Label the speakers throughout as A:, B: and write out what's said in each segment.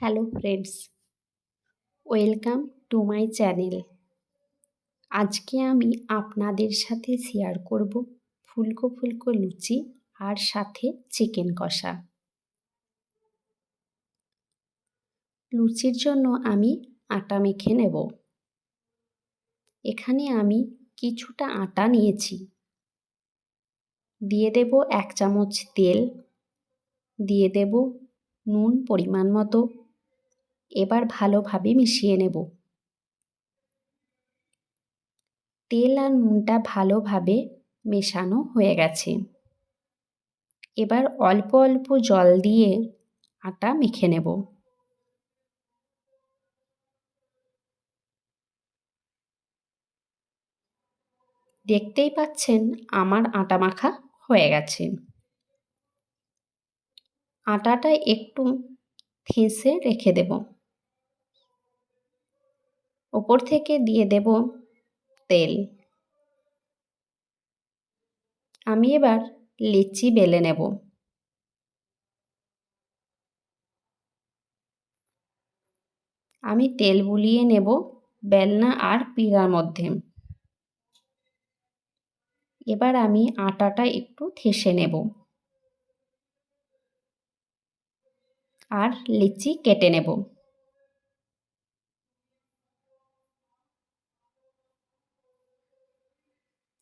A: Hello friends welcome to my channel আজকে আমি আপনাদের সাথে শেয়ার করব ফুলকো ফুলকো লুচি আর সাথে চিকেন কষা। লুচির জন্য আমি আটা মেখে নেব। এখানে আমি কিছুটা আটা নিয়েছি। দিয়ে দেব এক চামচ তেল। দিয়ে দেব নুন পরিমাণ মতো। এবার ভালোভাবে মিশিয়ে নেব। তেল আর নুনটা ভালোভাবে মেশানো হয়ে গেছে। এবার অল্প অল্প জল দিয়ে আটা মেখে নেব। দেখতেই পাচ্ছেন আমার আটা মাখা হয়ে গেছে। আটাটা একটু থেঁসে রেখে দেব। ওপর থেকে দিয়ে দেব তেল। আমি এবার লিচি বেলে নেব। আমি তেল বুলিয়ে নেব বেলনা আর পিড়ার মধ্যে। এবার আমি আটাটা একটু থেসে নেব। আর লিচি কেটে নেব।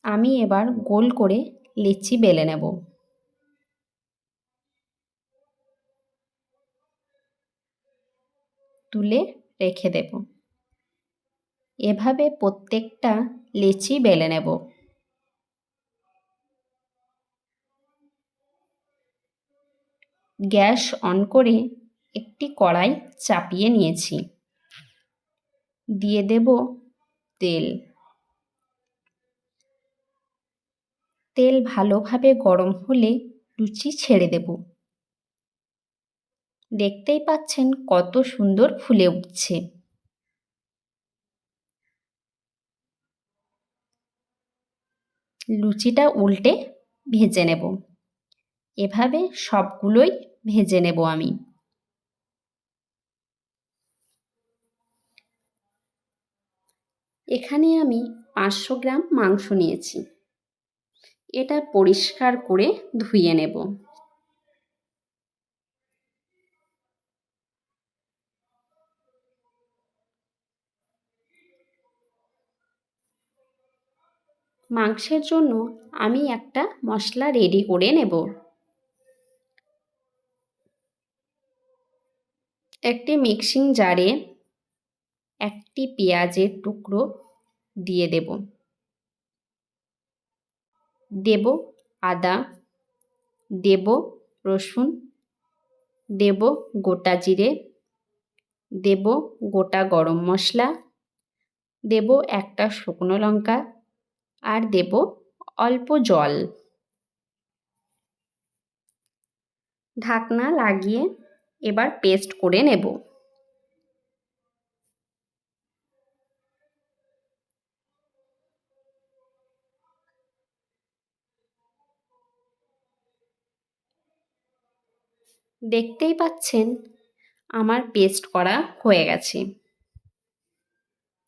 A: আমি এবার গোল করে লিচি বেলে নেব। তুলে রেখে দেব। এভাবে প্রত্যেকটা লিচি বেলে নেব। গ্যাস অন করে একটি কড়াই চাপিয়ে নিয়েছি। দিয়ে দেব তেল। তেল ভালোভাবে গরম হলে লুচি ছেড়ে দেব। দেখতেই পাচ্ছেন কত সুন্দর ফুলে উঠছে। লুচিটা উল্টে ভেজে নেব। এভাবে সবগুলোই ভেজে নেব আমি। এখানে আমি পাঁচশো গ্রাম মাংস নিয়েছি। এটা পরিষ্কার করে ধুয়ে নেব। মাংসের জন্য আমি একটা মশলা রেডি করে নেব। একটি মিক্সিং জারে একটি পেঁয়াজের টুকরো দিয়ে দেব। দেব, আদা, দেব, রসুন, দেব, গোটা জিরে, দেব, গোটা গরম মশলা, দেব একটা শুকনো লঙ্কা আর দেব অল্প জল। ঢাকনা লাগিয়ে এবার পেস্ট করে নেব। দেখতেই পাচ্ছেন, আমার পেস্ট করা হয়ে গেছে।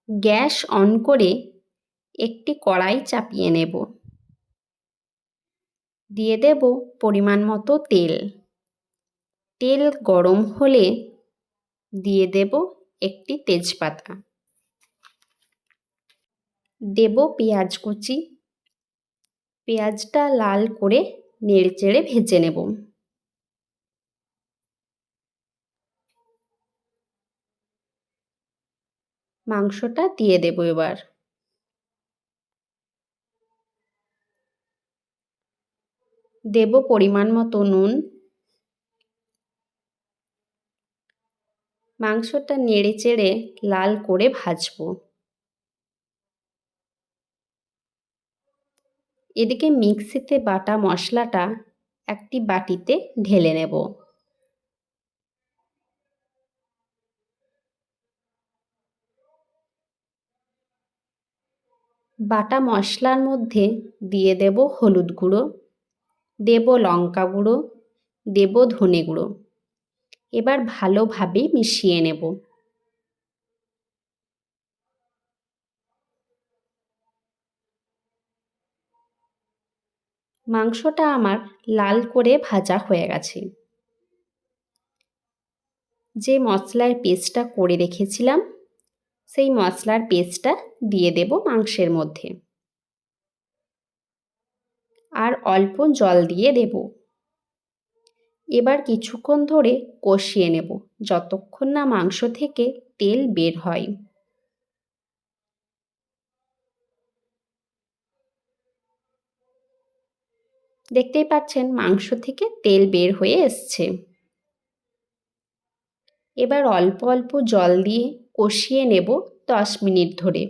A: গ্যাস অন করে একটি কড়াই চাপিয়ে নেব। দিয়ে দেব পরিমাণ মতো তেল। তেল গরম হলে দিয়ে দেব একটি তেজপাতা। দেব পেঁয়াজ কুচি। পেঁয়াজটা লাল করে নেড়েচেড়ে ভেজে নেব। মাংসটা দিয়ে দেব এবার। দেব পরিমাণ মতো নুন। মাংসটা নেড়ে চেড়ে লাল করে ভাজবো। এদিকে মিক্সিতে বাটা মশলাটা একটি বাটিতে ঢেলে নেব। বাটা মশলার মধ্যে দিয়ে দেব হলুদ গুঁড়ো, দেব লঙ্কা গুঁড়ো, দেব ধনে গুঁড়ো। এবার ভালোভাবে মিশিয়ে নেব। মাংসটা আমার লাল করে ভাজা হয়ে গেছে। যে মশলার পেস্টটা করে রেখেছিলাম সেই মশলার পেস্টটা দিয়ে দেব মাংসের মধ্যে। আর অল্প জল দিয়ে দেব। এবার কিছুক্ষণ ধরে কষিয়ে নেব যতক্ষণ না মাংস থেকে তেল বের হয়। দেখতেই পাচ্ছেন মাংস থেকে তেল বের হয়ে এসছে। এবার অল্প অল্প জল দিয়ে কষিয়ে নেব দশ মিনিট ধরে।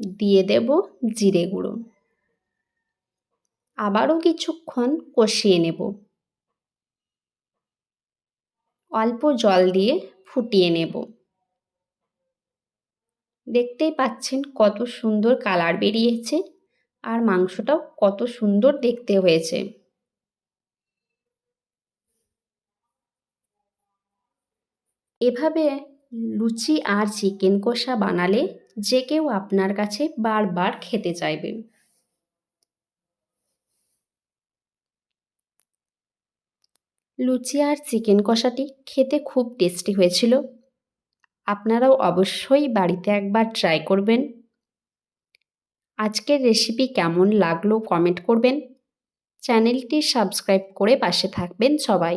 A: দিয়ে দেব জিরে গুঁড়ো। আবারও কিছুক্ষণ কষিয়ে নেব। অল্প জল দিয়ে ফুটিয়ে নেব। দেখতেই পাচ্ছেন কত সুন্দর কালার বেরিয়েছে। আর মাংসটাও কত সুন্দর দেখতে হয়েছে। এভাবে লুচি আর চিকেন কষা বানালে যে কেউ আপনার কাছে বারবার খেতে চাইবে। লুচি আর চিকেন কষাটি খেতে খুব টেস্টি হয়েছিল। আপনারাও অবশ্যই বাড়িতে একবার ট্রাই করবেন। আজকের রেসিপি কেমন লাগল কমেন্ট করবেন। চ্যানেলটি সাবস্ক্রাইব করে পাশে থাকবেন সবাই।